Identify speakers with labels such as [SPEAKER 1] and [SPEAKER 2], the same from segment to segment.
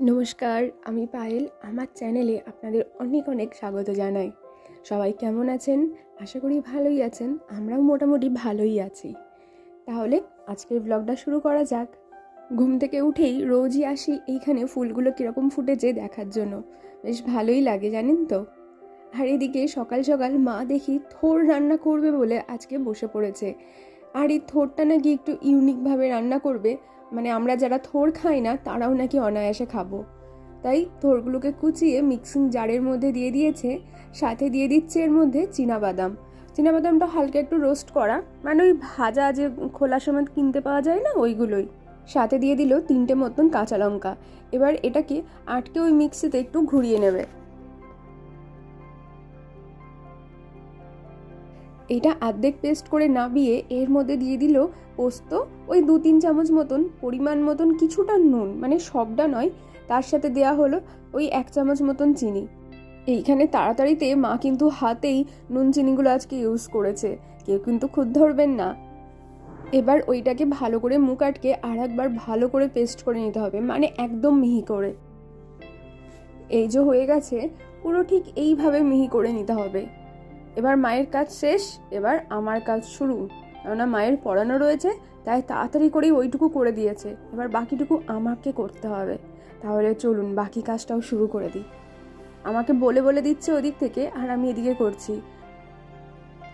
[SPEAKER 1] নমস্কার, আমি পায়েল। আমার চ্যানেলে আপনাদের অনেক অনেক স্বাগত জানাই। সবাই কেমন আছেন? আশা করি ভালোই আছেন। আমরাও মোটামুটি ভালোই আছি। তাহলে আজকের ব্লগটা শুরু করা যাক। ঘুম থেকে উঠেই রোজই আসি এইখানে ফুলগুলো কীরকম ফুটেছে দেখার জন্য। বেশ ভালোই লাগে, জানেন তো? আর এদিকে সকাল সকাল মা দেখি থোর রান্না করবে বলে আজকে বসে পড়েছে। আর এই থোরটা নাকি একটু ইউনিকভাবে রান্না করবে। মানে আমরা যারা থোর খাই না, তারাও নাকি অনায়াসে খাব। তাই থোরগুলোকে কুচিয়ে মিক্সিং জারের মধ্যে দিয়ে দিয়েছে, সাথে দিয়ে দিচ্ছে এর মধ্যে চীনাবাদাম। চীনাবাদামটা হালকা একটু রোস্ট করা মানে ওই ভাজা যে খোলা সময় কিনতে পাওয়া যায় না, ওইগুলোই। সাথে দিয়ে দিল তিনটে মতন কাঁচা লঙ্কা। এবার এটাকে আটকে ওই মিক্সিতে একটু ঘুরিয়ে নেবে। এটা আর্ধেক পেস্ট করে নাবিয়ে এর মধ্যে দিয়ে দিল পোস্ত, ওই দু তিন চামচ মতন, পরিমাণ মতন কিছুটা নুন মানে সবটা নয়, তার সাথে দেয়া হলো ওই এক চামচ মতন চিনি। এইখানে তাড়াতাড়িতে মা কিন্তু হাতেই নুন চিনিগুলো আজকে ইউজ করেছে, কেউ কিন্তু খুদ ধরবেন না। এবার ওইটাকে ভালো করে মুখ আটকে আর একবার ভালো করে পেস্ট করে নিতে হবে মানে একদম মিহি করে। এই যে হয়ে গেছে, পুরো ঠিক এইভাবে মিহি করে নিতে হবে। এবার মায়ের কাজ শেষ, এবার আমার কাজ শুরু। কেননা মায়ের পড়ানো রয়েছে, তাই তাড়াতাড়ি করেই ওইটুকু করে দিয়েছে। এবার বাকিটুকু আমাকে করতে হবে। তাহলে চলুন, বাকি কাজটাও শুরু করে দিই। আমাকে বলে বলে দিচ্ছে ওদিক থেকে, আর আমি এদিকে করছি।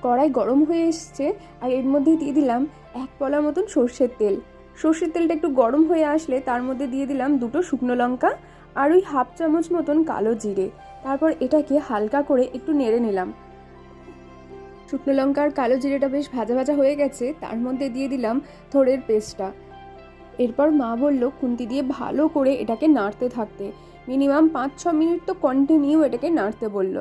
[SPEAKER 1] কড়াই গরম হয়ে এসছে, আর এর মধ্যে দিয়ে দিলাম এক পলা মতন সর্ষের তেল। সর্ষের তেলটা একটু গরম হয়ে আসলে তার মধ্যে দিয়ে দিলাম দুটো শুকনো লঙ্কা, আর ওই হাফ চামচ মতন কালো জিরে। তারপর এটাকে হালকা করে একটু নেড়ে নিলাম। শুকনো লঙ্কার কালো জিরেটা বেশ ভাজা ভাজা হয়ে গেছে, তার মধ্যে দিয়ে দিলাম থোড়ের পেস্টটা। এরপর মা বলল, খুন্তি দিয়ে ভালো করে এটাকে নাড়তে থাকতে। মিনিমাম পাঁচ ছ মিনিট তো কন্টিনিউ এটাকে নাড়তে বলল।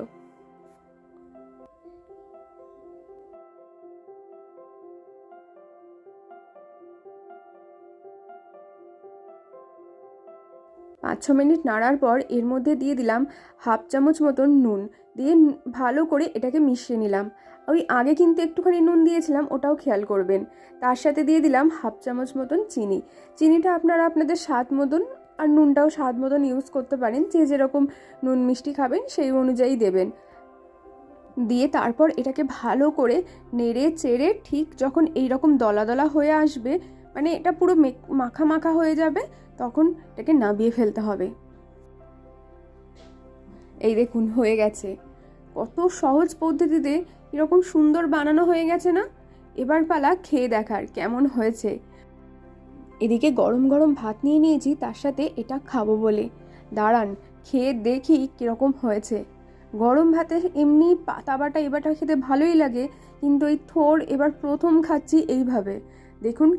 [SPEAKER 1] পাঁচ ছ মিনিট নাড়ার পর এর মধ্যে দিয়ে দিলাম হাফ চামচ মতন নুন, দিয়ে ভালো করে এটাকে মিশিয়ে নিলাম। ওই আগে কিন্তু একটুখানি নুন দিয়েছিলাম, ওটাও খেয়াল করবেন। তার সাথে দিয়ে দিলাম হাফ চামচ মতন চিনি। চিনিটা আপনারা আপনাদের স্বাদ মতন আর নুনটাও স্বাদ মতন ইউজ করতে পারেন, যে যেরকম নুন মিষ্টি খাবেন সেই অনুযায়ী দেবেন। দিয়ে তারপর এটাকে ভালো করে নেড়ে চেড়ে ঠিক যখন এই রকম দলা দলা হয়ে আসবে মানে এটা পুরো মাখা মাখা হয়ে যাবে, তখন এটাকে নাবিয়ে ফেলতে হবে। এই দেখুন, হয়ে গেছে। কত সহজ পদ্ধতিতে এরকম সুন্দর বানানো হয়ে গেছে না? এবার পালা খেয়ে দেখার কেমন হয়েছে। এদিকে গরম গরম ভাত নিয়ে নিয়েছি, তার সাথে এটা খাব বলে। দাঁড়ান, খেয়ে দেখি কীরকম হয়েছে। গরম ভাতে এমনি পাতা বাটা এবারটা খেতে ভালোই লাগে, কিন্তু এই থোর এবার প্রথম খাচ্ছি এইভাবে। দেখুন,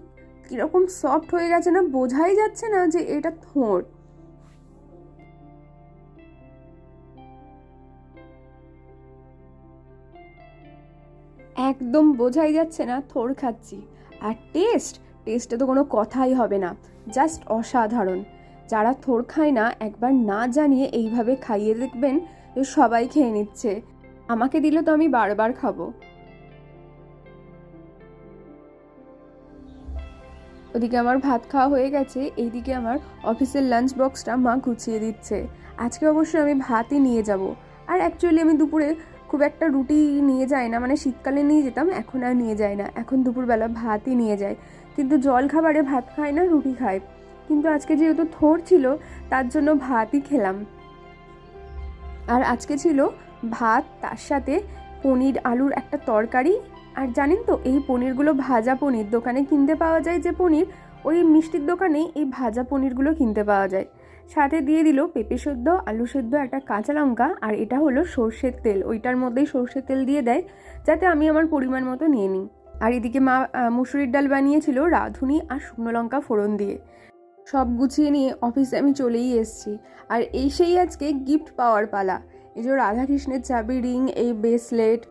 [SPEAKER 1] কীরকম সফট হয়ে গেছে না? বোঝাই যাচ্ছে না যে এটা থোর। একদম বোঝাই যাচ্ছে না, থোর খাচ্ছি। আর টেস্ট? টেস্টে তো কোনো কথাই হবে না, জাস্ট অসাধারণ। যারা থোর খায় না, একবার না জানিয়ে এইভাবে খাইয়ে দেখবেন যে সবাই খেয়ে নিচ্ছে। আমাকে দিলে তো আমি বারবার খাব। ওদিকে আমার ভাত খাওয়া হয়ে গেছে, এইদিকে আমার অফিসের লাঞ্চ বক্সটা মা গুছিয়ে দিচ্ছে। আজকে অবশ্যই আমি ভাতই নিয়ে যাব। আর অ্যাকচুয়ালি আমি দুপুরে খুব একটা রুটি নিয়ে যায় না মানে শীতকালে নিয়ে যেতাম, এখন আর নিয়ে যায় না। এখন দুপুরবেলা ভাতই নিয়ে যায়। কিন্তু জল খাবারে ভাত খায় না, রুটি খায়। কিন্তু আজকে যেহেতু থোর ছিল, তার জন্য ভাতই খেলাম। আর আজকে ছিল ভাত, তার সাথে পনির আলুর একটা তরকারি। আর জানেন তো, এই পনিরগুলো ভাজা পনির। দোকানে কিনতে পাওয়া যায় যে পনির, ওই মিষ্টির দোকানেই এই ভাজা পনিরগুলো কিনতে পাওয়া যায়। সাথে দিয়ে দিল পেঁপে সেদ্ধ, আলু সেদ্ধ, একটা কাঁচা লঙ্কা, আর এটা হলো সর্ষের তেল। ওইটার মধ্যেই সর্ষের তেল দিয়ে দেয়, যাতে আমি আমার পরিমাণ মতো নিয়ে নিই। আর এদিকে মা মুসুরির ডাল বানিয়েছিল রাঁধুনি আর শুকনো লঙ্কা ফোড়ন দিয়ে। সব গুছিয়ে নিয়ে অফিসে আমি চলেই এসেছি। আর এই সেই আজকে গিফট পাওয়ার পালা। এই যে রাধাকৃষ্ণের চাবি রিং, এই ব্রেসলেট,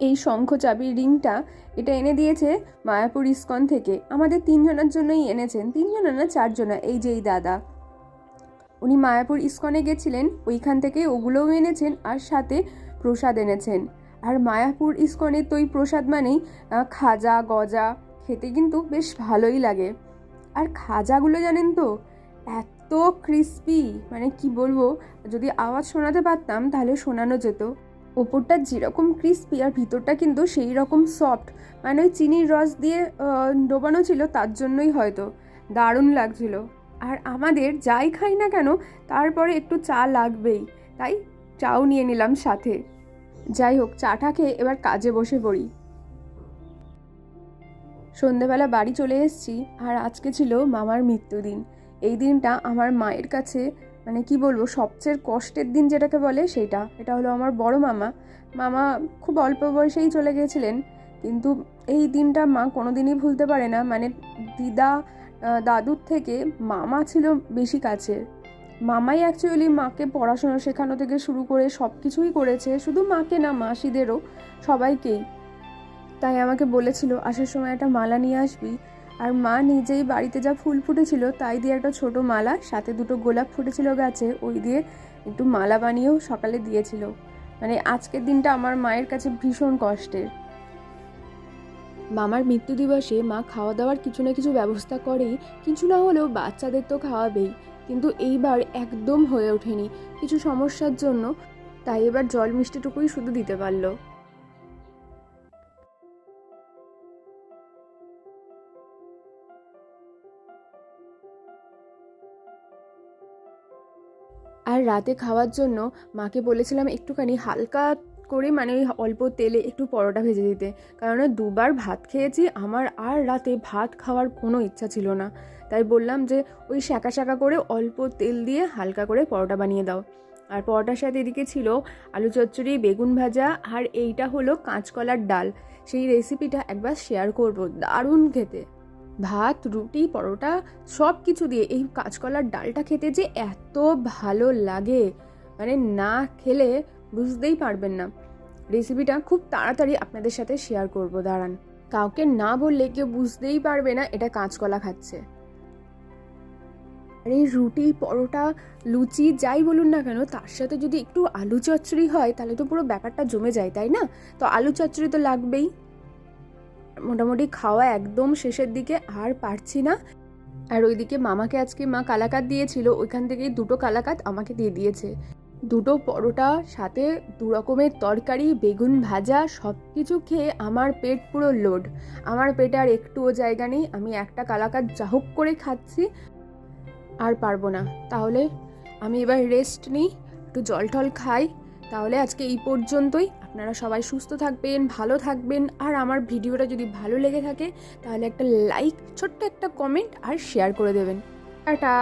[SPEAKER 1] এই শঙ্খ চাবির রিংটা, এটা এনে দিয়েছে মায়াপুর ইস্কন থেকে। আমাদের তিনজনের জন্যই এনেছেন। তিনজনা না চারজনা এই যে এই দাদা। উনি মায়াপুর ইস্কনে গেছিলেন, ওইখান থেকে ওগুলোও এনেছেন আর সাথে প্রসাদ এনেছেন। আর মায়াপুর ইস্কনে তো ওই প্রসাদ মানেই খাজা, গজা, খেতে কিন্তু বেশ ভালোই লাগে। আর খাজাগুলো জানেন তো, এত ক্রিস্পি মানে কি বলব, যদি আওয়াজ শোনাতে পারতাম তাহলে শোনানো যেত। ওপরটা যেরকম ক্রিস্পি আর ভিতরটা কিন্তু সেই রকম সফট মানে ওই চিনির রস দিয়ে ডোবানো ছিল তার জন্যই হয়তো, দারুণ লাগছিল। আর আমাদের যাই খাই না কেন, তারপরে একটু চা লাগবেই। তাই চাও নিয়ে নিলাম সাথে। যাই হোক, চাটা খেয়ে এবার কাজে বসে পড়ি। সন্ধেবেলা বাড়ি চলে এসেছি, আর আজকে ছিল মামার মৃত্যুদিন। এই দিনটা আমার মায়ের কাছে মানে কি বলব, সবচেয়ে কষ্টের দিন যেটাকে বলে সেটা। এটা হলো আমার বড় মামা। মামা খুব অল্প বয়সেই চলে গিয়েছিলেন, কিন্তু এই দিনটা মা কোনোদিনই ভুলতে পারে না। মানে দিদা দাদুর থেকে মামা ছিল বেশি কাছে মামাই অ্যাকচুয়ালি মাকে পড়াশোনা শেখানো থেকে শুরু করে সব কিছুই করেছে, শুধু মাকে না, মাসিদেরও, সবাইকেই। তাই আমাকে বলেছিল, আসার সময় একটা মালা নিয়ে আসবি। আর মা নিজেই বাড়িতে যা ফুল ফুটেছিল, তাই দিয়ে একটা ছোট মালা, সাথে দুটো গোলাপ ফুটেছিল গাছে, ওই দিয়ে একটু মালা বানিয়েও সকালে দিয়েছিল। মানে আজকের দিনটা আমার মায়ের কাছে ভীষণ কষ্টের। মামার মৃত্যু দিবসে মা খাওয়া দাওয়ার কিছু না কিছু ব্যবস্থা করেই, কিছু না হলেও বাচ্চাদের তো খাওয়াবেই। কিন্তু এইবার একদম হয়ে ওঠেনি কিছু সমস্যার জন্য, তাই এবার জল মিষ্টিটুকুই শুধু দিতে পারল। আর রাতে খাওয়ার জন্য মাকে বলেছিলাম একটুখানি হালকা করে মানে ওই অল্প তেলে একটু পরোটা ভেজে দিতে। কারণ দুবার ভাত খেয়েছি, আমার আর রাতে ভাত খাওয়ার কোনো ইচ্ছা ছিল না। তাই বললাম যে ওই শাঁকা শাঁকা করে অল্প তেল দিয়ে হালকা করে পরোটা বানিয়ে দাও। আর পরোটার সাথে এদিকে ছিল আলু চচ্চড়ি, বেগুন ভাজা, আর এইটা হলো কাঁচকলার ডাল। সেই রেসিপিটা একবার শেয়ার করব, দারুণ খেতে। ভাত, রুটি, পরোটা সব কিছু দিয়ে এই কাঁচকলার ডালটা খেতে যে এত ভালো লাগে। মানে না খেলে বুঝতেই পারবেন না। রেসিপিটা খুব তাড়াতাড়ি আপনাদের সাথে শেয়ার করব, দাঁড়ান। কাউকে না বললে কেউ বুঝতেই পারবে না এটা কাঁচকলা খাচ্ছে। আর এই রুটি, পরোটা, লুচি, যাই বলুন না কেন, তার সাথে যদি একটু আলু চচ্চড়ি হয়, তাহলে তো পুরো ব্যাপারটা জমে যায়, তাই না? তো আলু চচ্চড়ি তো লাগবেই। মোটামুটি খাওয়া একদম শেষের দিকে, আর পারছি না। আর ওইদিকে মামাকে আজকে মা কালাকাত দিয়েছিল, ওইখান থেকেই দুটো কালাকাত আমাকে দিয়ে দিয়েছে। দুটো পরোটা, সাথে দু রকমের তরকারি, বেগুন ভাজা সব কিছু খেয়ে আমার পেট পুরো লোড। আমার পেটে আর একটুও জায়গা নেই, আমি একটা কালাকাত যাহোক করে খাচ্ছি, আর পারব না। তাহলে আমি এবার রেস্ট নিই, একটু জল টল খাই, তাহলে আজকে এই পর্যন্তই। আপনারা সবাই সুস্থ থাকবেন, ভালো থাকবেন। আর আমার ভিডিওটা যদি ভালো লেগে থাকে, তাহলে একটা লাইক ছোট্ট একটা কমেন্ট আর শেয়ার করে দেবেন। টাটা!